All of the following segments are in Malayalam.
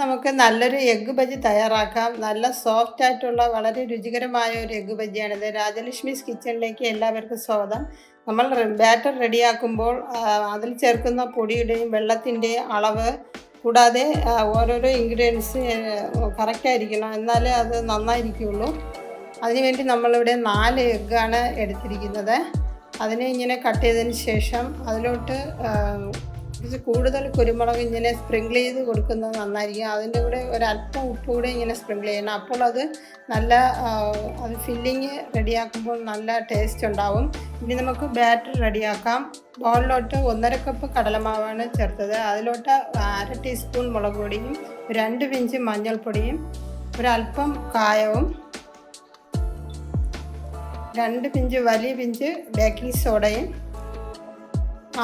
നമുക്ക് നല്ലൊരു എഗ്ഗ് ബജി തയ്യാറാക്കാം. നല്ല സോഫ്റ്റ് ആയിട്ടുള്ള വളരെ രുചികരമായ ഒരു എഗ്ഗ് ബജിയാണിത് രാജലക്ഷ്മീസ് കിച്ചണിലേക്ക് എല്ലാവർക്കും സ്വാഗതം. നമ്മൾ ബാറ്റർ റെഡിയാക്കുമ്പോൾ അതിൽ ചേർക്കുന്ന പൊടിയുടെയും വെള്ളത്തിന്റെയും അളവ് കൂടാതെ ഓരോരോ ഇൻഗ്രീഡിയൻസ് കറക്റ്റായിരിക്കണം എന്നാലേ അത് നന്നായിരിക്കുള്ളൂ. അതിനുവേണ്ടി നമ്മളിവിടെ നാല് എഗ്ഗാണ് എടുത്തിരിക്കുന്നത്. അതിനെ ഇങ്ങനെ കട്ട് ചെയ്തതിന് ശേഷം അതിലോട്ട് കുറച്ച് കൂടുതൽ കുരുമുളക് ഇങ്ങനെ സ്പ്രിങ്കിൾ ചെയ്ത് കൊടുക്കുന്നത് നന്നായിരിക്കും. അതിന്റെ കൂടെ ഒരല്പം ഉപ്പ് കൂടെ ഇങ്ങനെ സ്പ്രിങ്കിൾ ചെയ്യണം. അപ്പോൾ അത് നല്ല അത് ഫില്ലിങ് റെഡിയാക്കുമ്പോൾ നല്ല ടേസ്റ്റ് ഉണ്ടാവും. ഇനി നമുക്ക് ബാറ്റർ റെഡിയാക്കാം ബോളിലോട്ട് ഒന്നര കപ്പ് കടലമാവാണ് ചേർത്തത്. അതിലോട്ട് അര ടീസ്പൂൺ മുളക് പൊടിയും രണ്ട് പിഞ്ച് മഞ്ഞൾപ്പൊടിയും ഒരല്പം കായവും രണ്ട് പിഞ്ച് വലിയ പിഞ്ച് ബേക്കിംഗ് സോഡയും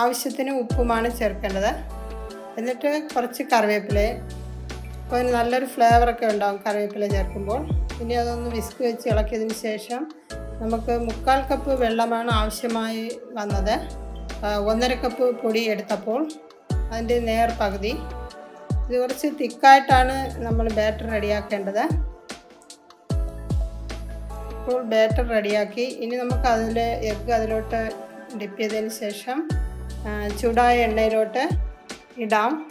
ആവശ്യത്തിന് ഉപ്പുമാണ് ചേർക്കേണ്ടത്. എന്നിട്ട് കുറച്ച് കറിവേപ്പിലയും അപ്പോൾ നല്ലൊരു ഫ്ലേവറൊക്കെ ഉണ്ടാകും കറിവേപ്പില ചേർക്കുമ്പോൾ. പിന്നെ അതൊന്ന് വിസ്ക് വെച്ച് ഇളക്കിയതിന് ശേഷം നമുക്ക് മുക്കാൽ കപ്പ് വെള്ളമാണ് ആവശ്യമായി വന്നത്. ഒന്നര കപ്പ് പൊടി എടുത്തപ്പോൾ അതിന്റെ നേർ പകുതി. ഇത് കുറച്ച് തിക്കായിട്ടാണ് നമ്മൾ ബാറ്റർ റെഡിയാക്കേണ്ടത്. ഇപ്പോൾ ബാറ്റർ റെഡിയാക്കി. ഇനി നമുക്ക് അതിൽ എഗ്ഗ് അതിലോട്ട് ഡിപ്പ് ചെയ്തതിന് ശേഷം ചൂടായ എണ്ണയിലോട്ട് ഇടാം.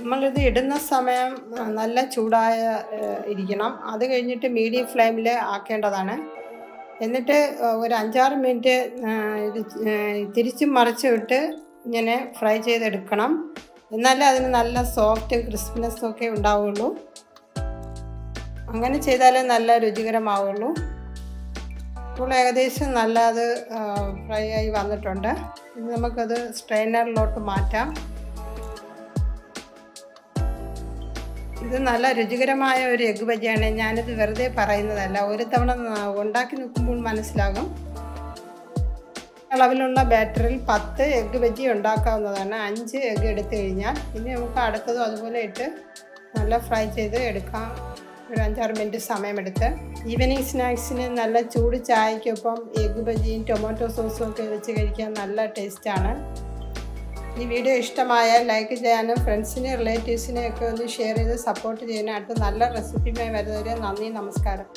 നമ്മളിത് ഇടുന്ന സമയം നല്ല ചൂടായ ഇരിക്കണം. അത് കഴിഞ്ഞിട്ട് മീഡിയം ഫ്ലെയിമിൽ ആക്കേണ്ടതാണ്. എന്നിട്ട് ഒരു അഞ്ചാറ് മിനിറ്റ് ഇത് തിരിച്ചും മറിച്ചും വിട്ട് ഇങ്ങനെ ഫ്രൈ ചെയ്തെടുക്കണം. എന്നാലേ അതിന് നല്ല സോഫ്റ്റ് ക്രിസ്പിനെസ്സും ഒക്കെ ഉണ്ടാവുള്ളൂ. അങ്ങനെ ചെയ്താലേ നല്ല രുചികരമാവുള്ളൂ. ഇപ്പോൾ ഏകദേശം നല്ല അത് ഫ്രൈ ആയി വന്നിട്ടുണ്ട്. ഇനി നമുക്കത് സ്ട്രെയിനറിലോട്ട് മാറ്റാം. ഇത് നല്ല രുചികരമായ ഒരു എഗ് ബജിയാണ് ഞാനിത് വെറുതെ പറയുന്നതല്ല. ഒരു തവണ ഉണ്ടാക്കി നോക്കുമ്പോൾ മനസ്സിലാകും. അളവിലുള്ള ബാറ്ററിൽ പത്ത് എഗ് ബജി ഉണ്ടാക്കാവുന്നതാണ്. അഞ്ച് എഗ് എടുത്തു കഴിഞ്ഞാൽ. ഇനി നമുക്ക് അടുത്തതും അതുപോലെ ഇട്ട് നല്ല ഫ്രൈ ചെയ്ത് എടുക്കാം. ഒരു അഞ്ചാറ് മിനിറ്റ് സമയമെടുത്ത് ഈവനിങ് സ്നാക്സിന് നല്ല ചൂട് ചായക്കൊപ്പം എഗ് ബജിയും ടൊമാറ്റോ സോസും ഒക്കെ വെച്ച് കഴിക്കാൻ നല്ല ടേസ്റ്റാണ്. ഈ വീഡിയോ ഇഷ്ടമായ ലൈക്ക് ചെയ്യാനും ഫ്രണ്ട്സിനെ റിലേറ്റീവ്സിനെയൊക്കെ ഒന്ന് ഷെയർ ചെയ്ത് സപ്പോർട്ട് ചെയ്യാനായിട്ട് നല്ല റെസിപ്പിയുമായി വരുന്നവരെ നന്ദി നമസ്കാരം.